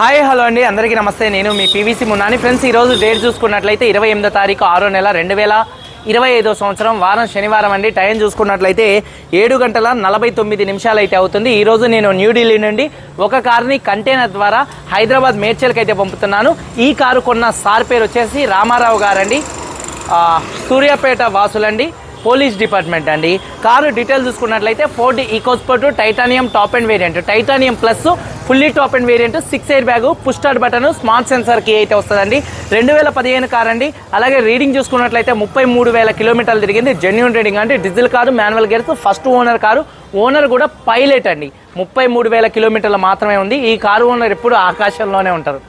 Hi hello అండి. అందరికీ నమస్తే. నేను మీ పీవీసీ మున్నాని. ఫ్రెండ్స్ ఈరోజు డేట్ చూసుకున్నట్లయితే ఇరవై ఎనిమిదో తారీఖు ఆరో నెల రెండు వేల ఇరవై ఐదో సంవత్సరం. వారం శనివారం అండి. టైం చూసుకున్నట్లయితే ఏడు గంటల నలభై తొమ్మిది నిమిషాలు అయితే అవుతుంది. ఈరోజు నేను న్యూఢిల్లీ నుండి ఒక కారుని కంటైనర్ ద్వారా హైదరాబాద్ మేడ్చల్కి అయితే పంపుతున్నాను. ఈ కారు కొన్న సార్ పేరు వచ్చేసి రామారావు గారండి. సూర్యాపేట వాసులండి. పోలీస్ డిపార్ట్మెంట్ అండి. కారు డీటెయిల్ చూసుకున్నట్లయితే Ford EcoSport titanium top end variant titanium plus fully top end variant six air bag push start button smart sensor key అయితే వస్తుందండి. రెండు వేల పదిహేను కార్ అండి. అలాగే రీడింగ్ చూసుకున్నట్లయితే ముప్పై మూడు వేల కిలోమీటర్లు తిరిగింది. జెన్యున్ రీడింగ్ అంటే diesel car manual gears first owner car. Owner కూడా పైలట్ అండి. ముప్పై మూడు వేల కిలోమీటర్లు మాత్రమే ఉంది. ఈ కారు ఓనర్ ఎప్పుడు ఆకాశంలోనే ఉంటారు.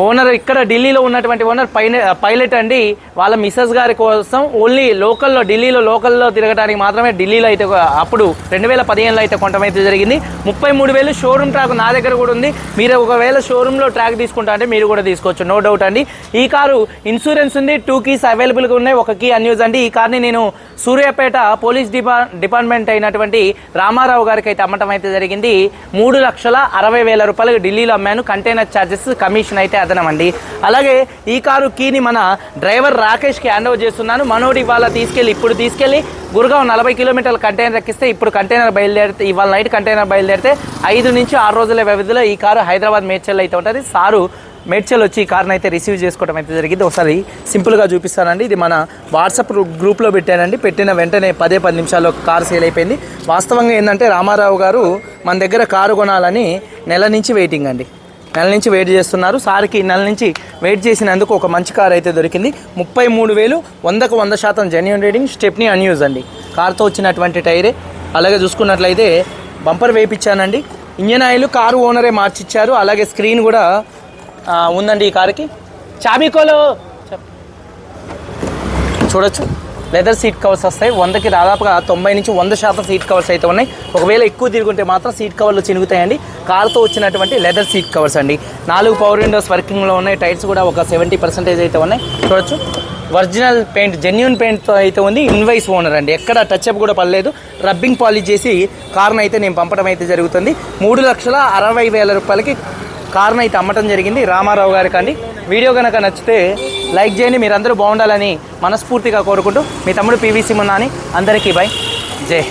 ఓనర్ ఇక్కడ ఢిల్లీలో ఉన్నటువంటి ఓనర్ పైన పైలట్ అండి. వాళ్ళ మిస్సెస్ గారి కోసం ఓన్లీ లోకల్లో ఢిల్లీలో లోకల్లో తిరగడానికి మాత్రమే ఢిల్లీలో అయితే అప్పుడు రెండు వేల పదిహేనులో అయితే కొంటమైతే జరిగింది. ముప్పై మూడు వేలు షోరూమ్ ట్రాక్ నా దగ్గర కూడా ఉంది. మీరు ఒకవేళ షోరూంలో ట్రాక్ తీసుకుంటా అంటే మీరు కూడా తీసుకోవచ్చు. నో డౌట్ అండి. ఈ కారు ఇన్సూరెన్స్ ఉంది. టూ కీస్ అవైలబుల్గా ఉన్నాయి. ఒక కీ అన్యూజ్ అండి. ఈ కార్ని నేను సూర్యాపేట పోలీస్ డిపా డిపార్ట్మెంట్ అయినటువంటి రామారావు గారికి అయితే అమ్మటం అయితే జరిగింది. మూడు లక్షల అరవై వేల రూపాయలు ఢిల్లీలో అమ్మాను. కంటైనర్ ఛార్జెస్ కమిషన్ అయితే అదనం అండి. అలాగే ఈ కారు కీని మన డ్రైవర్ రాకేష్కి హ్యాండ్ ఓవర్ చేస్తున్నాను. మనోడు ఇవాళ తీసుకెళ్ళి ఇప్పుడు తీసుకెళ్ళి గురుగావ్ నలభై కిలోమీటర్ల కంటైనర్ ఎక్కిస్తే ఇప్పుడు కంటైనర్ బయలుదేరితే ఇవాళ నైట్ కంటైనర్ బయలుదేరితే ఐదు నుంచి ఆరు రోజుల వ్యవధిలో ఈ కారు హైదరాబాద్ మేడ్చల్ అయితే ఉంటుంది. సారు మేడ్చల్ వచ్చి ఈ కార్ని అయితే రిసీవ్ చేసుకోవడం అయితే జరిగింది. ఒకసారి సింపుల్గా చూపిస్తానండి. ఇది మన వాట్సాప్ గ్రూప్లో పెట్టానండి. పెట్టిన వెంటనే పదే పది నిమిషాల్లో కారు సేల్ అయిపోయింది. వాస్తవంగా ఏంటంటే రామారావు గారు మన దగ్గర కారు కొనాలని నెల నుంచి వెయిటింగ్ అండి. నెల నుంచి వెయిట్ చేస్తున్నారు. సార్కి నెల నుంచి వెయిట్ చేసినందుకు ఒక మంచి కార్ అయితే దొరికింది. ముప్పై మూడు వేలు వందకు వంద శాతం జెన్యున్ రేటింగ్ స్టెప్నీ అన్యూజ్ అండి. కార్తో వచ్చినటువంటి టైరే. అలాగే చూసుకున్నట్లయితే బంపర్ వేయించానండి ఇంజన్ ఆయిల్ కారు ఓనరే మార్చిచ్చారు. అలాగే స్క్రీన్ కూడా ఉందండి ఈ కారుకి. చాబీకోలో! చూడొచ్చు. లెదర్ సీట్ కవర్స్ వస్తాయి. వందకి దాదాపుగా తొంభై నుంచి వంద శాతం సీట్ కవర్స్ అయితే ఉన్నాయి. ఒకవేళ ఎక్కువ తిరుగుంటే మాత్రం సీట్ కవర్లు చినుగుతాయండి. కార్తో వచ్చినటువంటి లెదర్ సీట్ కవర్స్ అండి. నాలుగు పవర్ విండోస్ వర్కింగ్లో ఉన్నాయి. టైర్స్ కూడా ఒక సెవెంటీ పర్సెంటేజ్ అయితే ఉన్నాయి. చూడొచ్చు. ఒరిజినల్ పెయింట్ జెన్యున్ పెయింట్తో అయితే ఉంది. ఇన్వైస్ ఓనర్ అండి. ఎక్కడ టచ్ అప్ కూడా పడలేదు. రబ్బింగ్ పాలిష్ చేసి కార్ను అయితే నేను పంపడం అయితే జరుగుతుంది. మూడు లక్షల అరవై వేల రూపాయలకి కార్ను అయితే అమ్మటం జరిగింది. రామారావు గారికి అండి వీడియో కనుక నచ్చితే లైక్ చేయండి మీరందరూ బాగుండాలని మనస్ఫూర్తిగా కోరుకుంటూ మీ తమ్ముడు పీవీసీ మున్నా అందరికీ బై. జై